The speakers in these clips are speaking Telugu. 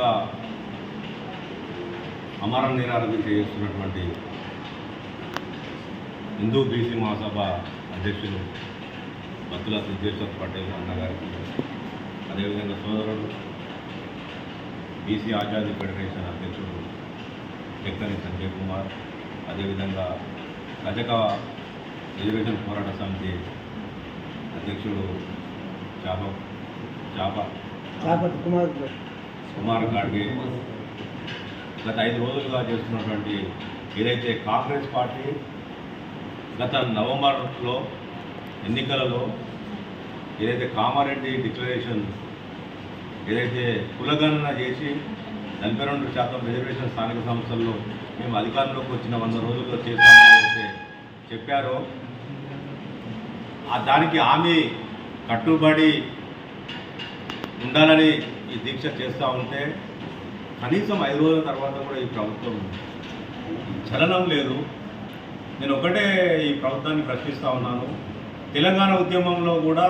రోజులుగా అమర నిరాధన చేస్తున్నటువంటి హిందూ బీసీ మహాసభ అధ్యక్షులు భక్తుల సిద్ధేశ్వర్ పటేల్ అన్నగారికి అదేవిధంగా సోదరుడు బీసీ ఆజాదీ ఫెడరేషన్ అధ్యక్షుడు ఎక్కని సంజయ్ కుమార్ అదేవిధంగా రజక రిజర్వేషన్ పోరాట సమితి అధ్యక్షుడు చాప చాప చాపతి కుమార్ కుమార్ గాడ్గే గత ఐదు రోజులుగా చేస్తున్నటువంటి ఏదైతే కాంగ్రెస్ పార్టీ గత నవంబర్లో ఎన్నికలలో ఏదైతే కామారెడ్డి డిక్లరేషన్ ఏదైతే కులగణన చేసి నలభై రెండు శాతం రిజర్వేషన్ స్థానిక సంస్థల్లో మేము అధికారంలోకి వచ్చిన వంద రోజుల్లో చేస్తామని చెప్పారో ఆ దానికి హామీ కట్టుబడి ఉండాలని ఈ దీక్ష చేస్తూ ఉంటే కనీసం ఐదు రోజుల తర్వాత కూడా ఈ ప్రభుత్వం చలనం లేదు. నేను ఒకటే ఈ ప్రభుత్వాన్ని ప్రశ్నిస్తూ ఉన్నాను. తెలంగాణ ఉద్యమంలో కూడా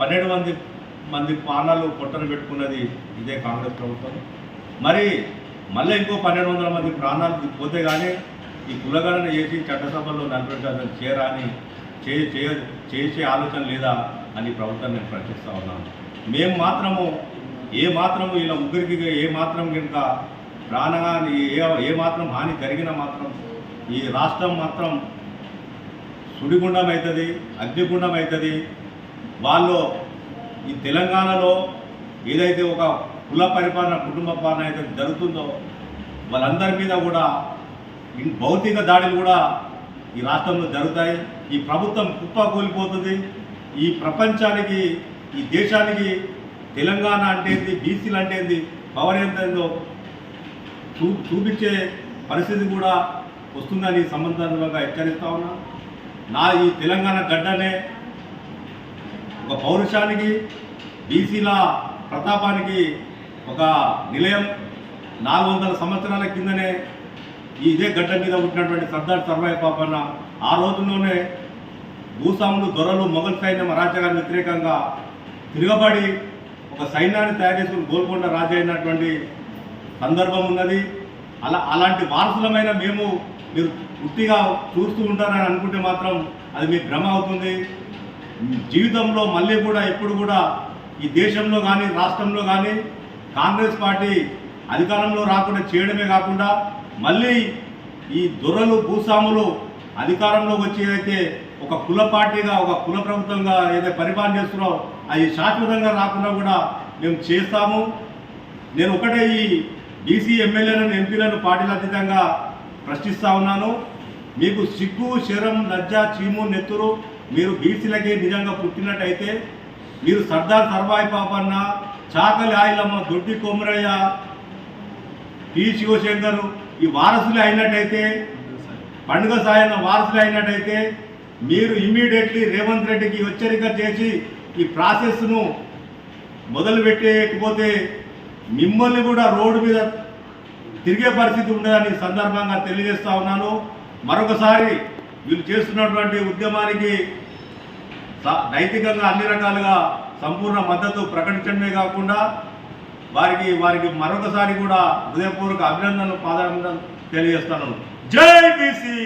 పన్నెండు మంది మంది పానాలు పొట్టను పెట్టుకున్నది ఇదే కాంగ్రెస్ ప్రభుత్వం. మరి మళ్ళీ ఇంకో పన్నెండు వందల మంది ప్రాణాలు పోతే కానీ ఈ కులగణన చేసి చట్టసభలో నలభై శాతం చేరాని చే చేసే ఆలోచన లేదా? అని ప్రభుత్వాన్ని నేను ప్రశ్నిస్తూ ఉన్నాను మేము మాత్రము ఏ మాత్రము ఇలా ముగ్గురికి ఏ మాత్రం కనుక ప్రాణహాని ఏ ఏ మాత్రం హాని జరిగినా మాత్రం ఈ రాష్ట్రం మాత్రం సుడిగుండం అవుతుంది అగ్నిగుండం అవుతుంది వాళ్ళు ఈ తెలంగాణలో ఏదైతే ఒక కుల పరిపాలన కుటుంబ పాలన అయితే జరుగుతుందో వాళ్ళందరి మీద కూడా భౌతిక దాడులు కూడా ఈ రాష్ట్రంలో జరుగుతాయి. ఈ ప్రభుత్వం కుప్ప కూలిపోతుంది ఈ ప్రపంచానికి ఈ దేశానికి తెలంగాణ అంటేంది బీసీలు అంటేంది పవర్ ఎంతో చూ చూపించే పరిస్థితి కూడా వస్తుందని సంబంధాత్మకంగా హెచ్చరిస్తా ఉన్నా. నా ఈ తెలంగాణ గడ్డనే ఒక పౌరుషానికి బీసీల ప్రతాపానికి ఒక నిలయం నాలుగు వందల సంవత్సరాల కిందనే ఇదే గడ్డ మీద పుట్టినటువంటి సర్దార్ సర్వాయి పాపన్న ఆ రోజుల్లోనే భూస్వాములు దొరలు మొఘల్ సైన్యం అరాచకానికి వ్యతిరేకంగా తిరగబడి ఒక సైన్యాన్ని తయారు చేసుకుని గోల్కొండ రాజు అయినటువంటి సందర్భం ఉన్నది. అలా అలాంటి వారసులమైన మేము మీరు పూర్తిగా చూస్తూ ఉంటారని అనుకుంటే మాత్రం అది మీ భ్రమ అవుతుంది. జీవితంలో మళ్ళీ కూడా ఎప్పుడు కూడా ఈ దేశంలో కానీ రాష్ట్రంలో కానీ కాంగ్రెస్ పార్టీ అధికారంలో రాకుండా చేయడమే కాకుండా మళ్ళీ ఈ దొరలు భూస్వాములు అధికారంలోకి వచ్చి అయితే ఒక కుల పార్టీగా ఒక కుల ప్రభుత్వంగా ఏదైతే పరిపాలన చేస్తున్నావు అది శాశ్వతంగా రాకుండా కూడా మేము చేస్తాము. నేను ఒకటే ఈ బీసీ ఎమ్మెల్యేలను ఎంపీలను పార్టీల అతీతంగా ప్రశ్నిస్తా ఉన్నాను. మీకు సిగ్గు శరం లజ్జ చీము నెత్తురు మీరు బీసీలకి నిజంగా పుట్టినట్టయితే మీరు సర్దార్ సర్వాయి పాపన్న చాకలి ఆయిలమ్మ దొడ్డి కొమరయ్య పి. శివశంకర్ ఈ వారసులు అయినట్టయితే పండుగ సాయన్న వారసులు అయినట్టయితే మీరు ఇమ్మీడియట్లీ రేవంత్ రెడ్డికి హెచ్చరిక చేసి ఈ ప్రాసెస్ను మొదలుపెట్టేయకపోతే మిమ్మల్ని కూడా రోడ్డు మీద తిరిగే పరిస్థితి ఉండదని సందర్భంగా తెలియజేస్తా ఉన్నాను. మరొకసారి వీళ్ళు చేస్తున్నటువంటి ఉద్యమానికి నైతికంగా అన్ని రకాలుగా సంపూర్ణ మద్దతు ప్రకటించడమే కాకుండా వారికి వారికి మరొకసారి కూడా హృదయపూర్వక అభినందనలు పాదాభినందనలు తెలియజేస్తాను. జై బీసీ!